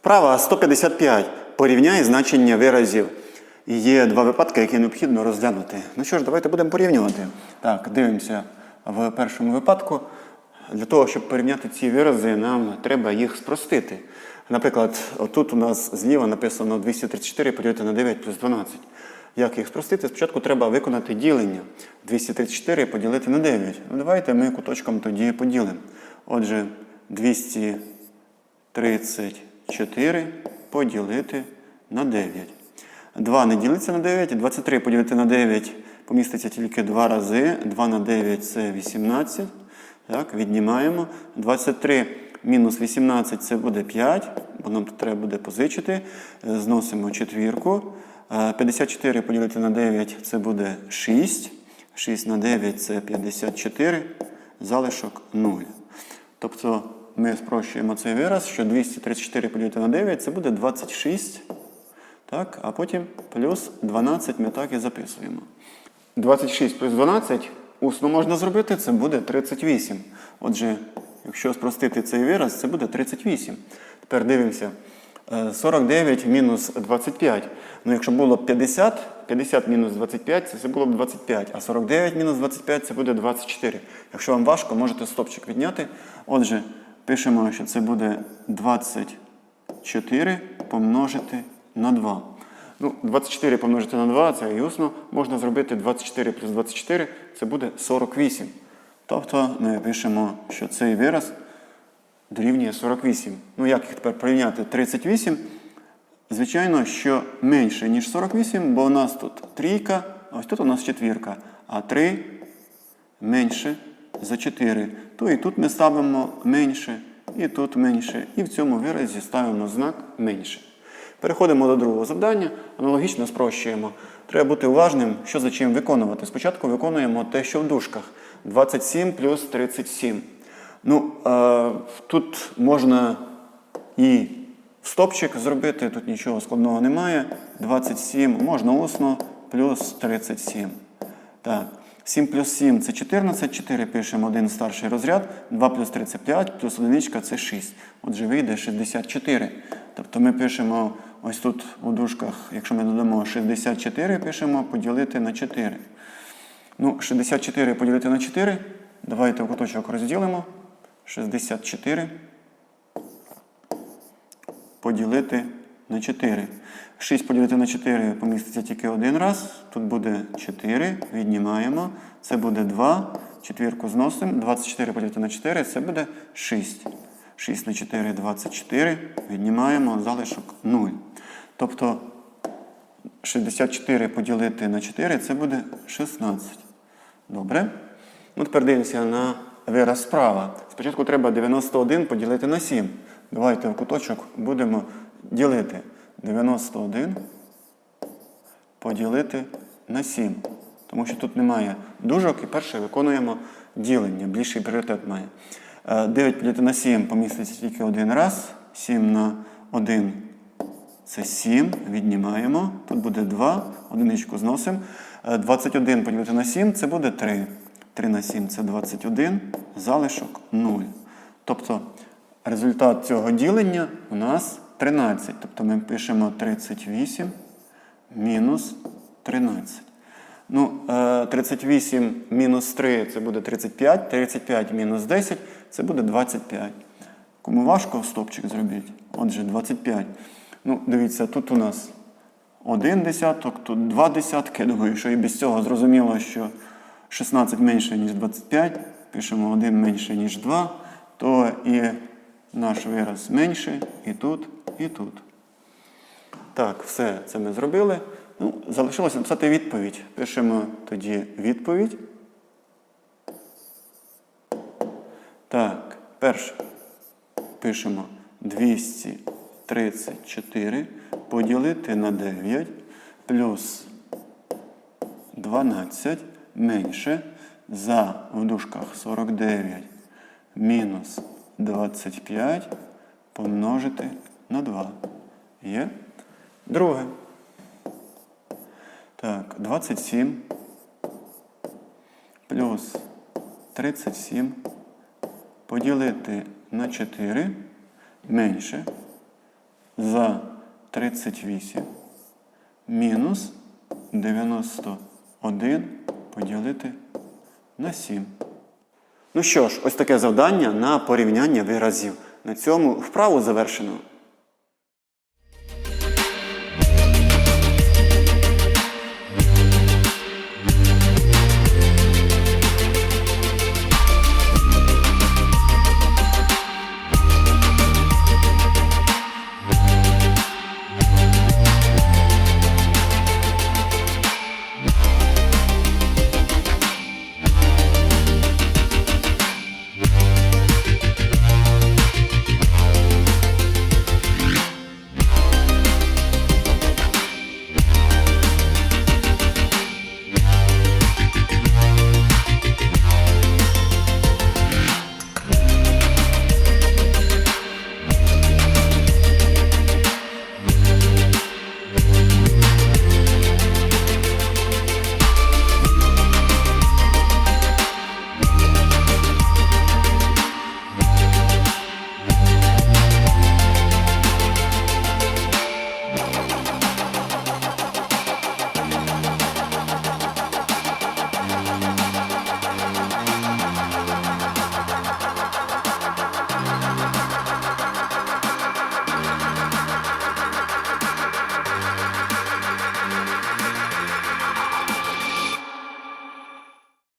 Вправа 155. Порівняй значення виразів. Є два випадки, які необхідно розглянути. Ну що ж, давайте будемо порівнювати. Так, дивимося в першому випадку. Для того, щоб порівняти ці вирази, нам треба їх спростити. Наприклад, отут у нас зліва написано 234 поділити на 9 плюс 12. Як їх спростити? Спочатку треба виконати ділення. 234 поділити на 9. Ну, давайте ми куточком тоді поділимо. Отже, 234 поділити на 9. 2 не ділиться на 9, 23 поділити на 9 поміститься тільки 2 рази. 2 на 9 це 18. Так, віднімаємо. 23 мінус 18 це буде 5, бо нам треба буде позичити. Е, Зносимо четвірку. Е, 54 поділити на 9 це буде 6. 6 на 9 це 54. Залишок 0. Тобто ми спрощуємо цей вираз, що 234 поділити на 9 це буде 26. Так, а потім плюс 12 ми так і записуємо. 26 плюс 12 усно можна зробити, це буде 38. Отже, якщо спростити цей вираз, це буде 38. Тепер дивимося. Е, 49 мінус 25. Ну, якщо було б 50, 50 мінус 25, це було б 25. А 49 мінус 25 це буде 24. Якщо вам важко, можете стопчик відняти. Отже, пишемо, що це буде 24 помножити на 2. Ну, 24 помножити на 2 це і. Можна зробити 24 плюс 24, це буде 48. Тобто ми пишемо, що цей вираз дорівнює 48. Ну, як їх тепер порівняти? 38. Звичайно, що менше, ніж 48, бо у нас тут трійка, а ось тут у нас четвірка. А 3 менше за 4. То і тут ми ставимо менше, і тут менше. І в цьому виразі ставимо знак менше. Переходимо до другого завдання. Аналогічно спрощуємо. Треба бути уважним, що за чим виконувати. Спочатку виконуємо те, що в дужках. 27 плюс 37. Ну, е, тут можна і стопчик зробити, тут нічого складного немає. 27 можна усно, плюс 37. Так. 7 плюс 7 це 14, 4 пишемо один старший розряд, 2 плюс 3 це 5, плюс одиничка це 6. Отже, вийде 64. Тобто ми пишемо ось тут у дужках, якщо ми додамо 64, пишемо поділити на 4. Ну, 64 поділити на 4. Давайте в куточок розділимо. 64 поділити на 4. 6 поділити на 4 поміститься тільки один раз. Тут буде 4, віднімаємо. Це буде 2. Четвірку зносимо. 24 поділити на 4 це буде 6. 6 на 4 24. Віднімаємо залишок 0. Тобто 64 поділити на 4 це буде 16. Добре. Ну, тепер дивимося на вираз справа. Спочатку треба 91 поділити на 7. Давайте в куточок будемо ділити 91 поділити на 7. Тому що тут немає дужок і перше виконуємо ділення. Більший пріоритет має. Е, 9 поділити на 7 поміститься тільки один раз. 7 на 1 це 7. Віднімаємо. Тут буде 2. Одиничку зносимо. Е, 21 поділити на 7 це буде 3. 3 на 7 це 21. Залишок 0. Тобто результат цього ділення у нас 13. Тобто ми пишемо 38 мінус 13. Ну, е, 38 мінус 3 це буде 35. 35 мінус 10 це буде 25. Кому важко стопчик зробіть? Отже, 25. Ну, дивіться, тут у нас один десяток, тут два десятки. Я думаю, що і без цього зрозуміло, що 16 менше, ніж 25. Пишемо 1 менше, ніж 2, то і наш вираз менше і тут, і тут. Так, все це ми зробили. Ну, залишилося написати відповідь. Пишемо тоді відповідь. Так, перше. Пишемо 234 поділити на 9 плюс 12 менше за в дужках 49 мінус 25 помножити на 2. Є? Друге. Так, 27 плюс 37 поділити на 4 менше за 38 мінус 91 поділити на 7. Ну що ж, ось таке завдання на порівняння виразів. На цьому вправу завершено.